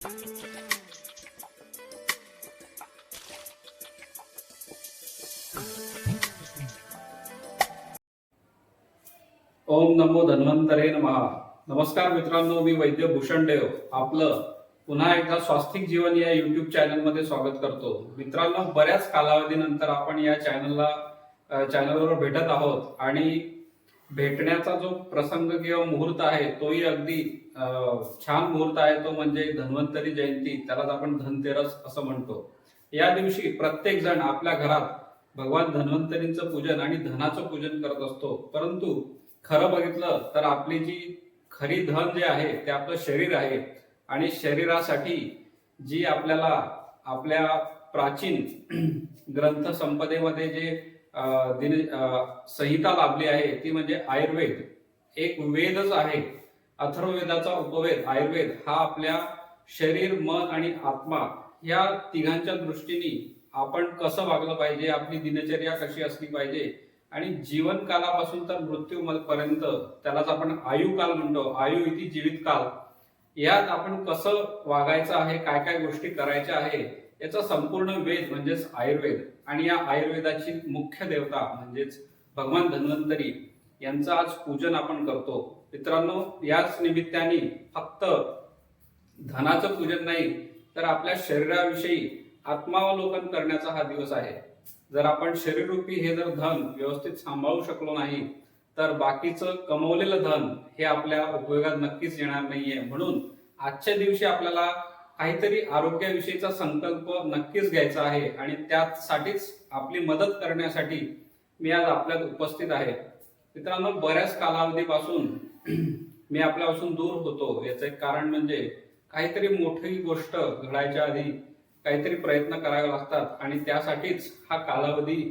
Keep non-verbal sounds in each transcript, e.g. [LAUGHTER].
ओम नमो धन्वंतरे नमः. नमस्कार मित्रांनो मी वैद्य भूषण देव. आपलं पुन्हा एकदा स्वास्तिक जीवन या युट्यूब चॅनलमध्ये स्वागत करतो. मित्रांनो बऱ्याच कालावधीनंतर आपण या चॅनलला चॅनलवर भेटत आहोत आणि भेटण्याचा जो प्रसंग किंवा मुहूर्त आहे तोही अगदी छान मुहूर्त आहे. तो म्हणजे धन्वंतरी जयंती. त्यालाच आपण धनतेरस असं म्हणतो. या दिवशी प्रत्येक जण आपल्या घरात भगवान धन्वंतरींचं पूजन आणि धनाचं पूजन करत असतो. परंतु खरं बघितलं तर आपली जी खरी धन जे आहे ते आपलं शरीर आहे. आणि शरीरासाठी जी आपल्याला आपल्या प्राचीन ग्रंथ संपदेमध्ये जे दिन संहिता लाभली आहे. ती म्हणजे आयुर्वेद. एक वेदच आहे. अथर्ववेदाचा उपवेद आयुर्वेद हा आपल्या शरीर मन आणि आत्मा या तिघांच्या दृष्टीने आपण कसं वागलं पाहिजे आपली दिनचर्या कशी असली पाहिजे आणि जीवन कालापासून तर मृत्यू पर्यंत त्यालाच आपण आयुकाल म्हणतो. आयु इति जीवित काल यात आपण कसं वागायचं आहे काय काय गोष्टी करायच्या आहे याचा संपूर्ण वेद म्हणजेच आयुर्वेद आणि या आयुर्वेदाची मुख्य देवता म्हणजेच भगवान धन्वंतरी यांचं आज पूजन आपण करतो. मित्रांनो याच निमित्ताने फक्त धनाचं पूजन नाही तर आपल्या शरीराविषयी आत्मावलोकन करण्याचा हा दिवस आहे. जर आपण शरीररूपी हे जर धन व्यवस्थित सांभाळू शकलो नाही तर बाकीचं कमवलेलं धन हे आपल्या उपयोगात नक्कीच येणार नाहीये. म्हणून आजच्या दिवशी आपल्याला काहीतरी आरोग्याविषयीचा संकल्प नक्कीच घ्यायचा आहे आणि त्यासाठीच आपली मदत करण्यासाठी मी आज आपल्यात उपस्थित आहे. मित्रांनो बऱ्याच कालावधीपासून मी आपल्यापासून दूर होतो. याचं एक कारण म्हणजे काहीतरी मोठी गोष्ट घडायच्या आधी काहीतरी प्रयत्न करावे लागतात आणि त्यासाठीच हा कालावधी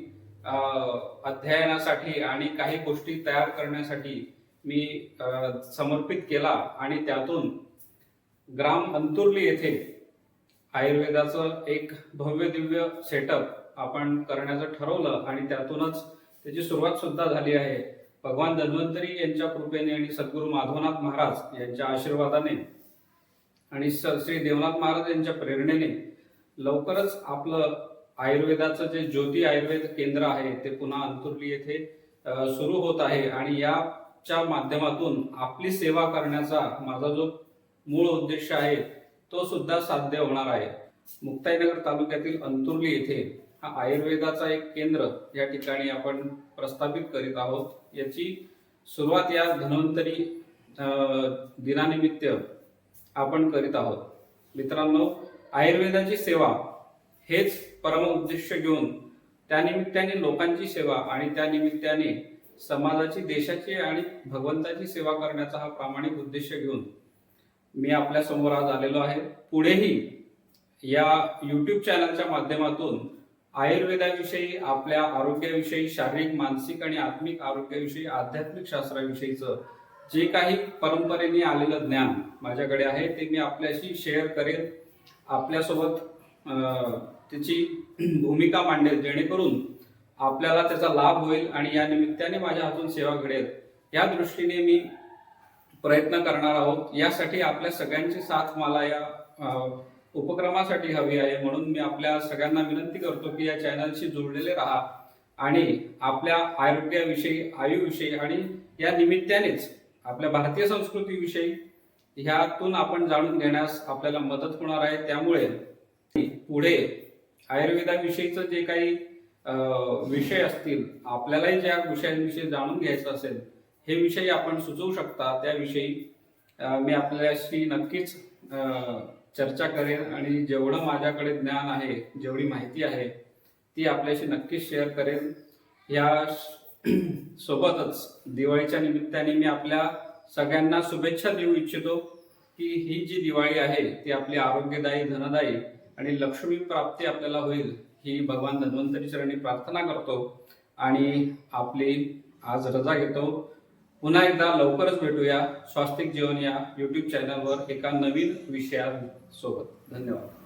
अध्ययनासाठी आणि काही गोष्टी तयार करण्यासाठी मी समर्पित केला आणि त्यातून ग्राम अंतुर्ली येथे आयुर्वेदाचं एक भव्य दिव्य सेटअप आपण करण्याचं ठरवलं आणि त्यातूनच त्याची सुरुवात सुद्धा झाली आहे. भगवान धन्वंतरी यांच्या कृपेने आणि सद्गुरू माधवनाथ महाराज यांच्या आशीर्वादाने आणि श्री देवनाथ महाराज यांच्या प्रेरणेने लवकरच आपलं आयुर्वेदाचं जे ज्योती आयुर्वेद केंद्र आहे ते पुन्हा अंतुर्ली येथे सुरू होत आहे. आणि याच्या माध्यमातून आपली सेवा करण्याचा माझा जो मूळ उद्देश आहे तो सुद्धा साध्य होणार आहे. मुक्ताईनगर तालुक्यातील अंतुर्ली येथे हा आयुर्वेदाचा एक केंद्र या ठिकाणी आपण प्रस्थापित करीत आहोत. याची सुरुवात या धन्वंतरी दिनानिमित्त आपण करीत आहोत. मित्रांनो आयुर्वेदाची सेवा हेच परम उद्दिष्ट घेऊन त्यानिमित्ताने लोकांची सेवा आणि त्यानिमित्ताने समाजाची देशाची आणि भगवंताची सेवा करण्याचा हा प्रामाणिक उद्देश घेऊन मी आपल्यासमोर आज आलेलो आहे. पुढेही या युट्यूब चॅनलच्या माध्यमातून आयुर्वेदाविषयी आपल्या आरोग्याविषयी शारीरिक मानसिक आणि आत्मिक आरोग्याविषयी आध्यात्मिक शास्त्राविषयीचं जे काही परंपरेने आलेलं ज्ञान माझ्याकडे आहे ते मी आपल्याशी शेअर करेन. आपल्यासोबत त्याची भूमिका मांडेल जेणेकरून आपल्याला त्याचा लाभ होईल आणि या निमित्ताने माझ्या हातून सेवा घडेल. या दृष्टीने मी प्रयत्न करणार आहोत. यासाठी आपल्या सगळ्यांची साथ मला या उपक्रमासाठी हवी आहे. म्हणून मी आपल्या सगळ्यांना विनंती करतो की या चॅनलशी जोडलेले राहा आणि आपल्या आरोग्याविषयी आयुविषयी आणि या निमित्तानेच आपल्या भारतीय संस्कृतीविषयी ह्यातून आपण जाणून घेण्यास आपल्याला मदत होणार आहे. त्यामुळे पुढे आयुर्वेदाविषयीचं जे काही विषय असतील आपल्यालाही ज्या विषयांविषयी जाणून घ्यायचं असेल हे विषय आपण सुचवू शकता त्याविषयी मी आपल्याशी नक्कीच चर्चा करेन आणि जेवढं माझ्याकडे ज्ञान आहे जेवढी माहिती आहे ती आपल्याशी नक्कीच शेअर करेन. या [CLEARS THROAT] सोबतच दिवाळीच्या निमित्ताने मी आपल्या सगळ्यांना शुभेच्छा देऊ इच्छितो की ही जी दिवाळी आहे ती आपली आरोग्यदायी धनदायी आणि लक्ष्मी प्राप्ती आपल्याला होईल ही भगवान धन्वंतरी चरणी प्रार्थना करतो आणि आपली आज रजा घेतो. पुन्हा एकदा लवकरच भेटूया. स्वास्तिक जीवन या यूट्यूब चॅनलवर एका नवीन विषया सोबत धन्यवाद.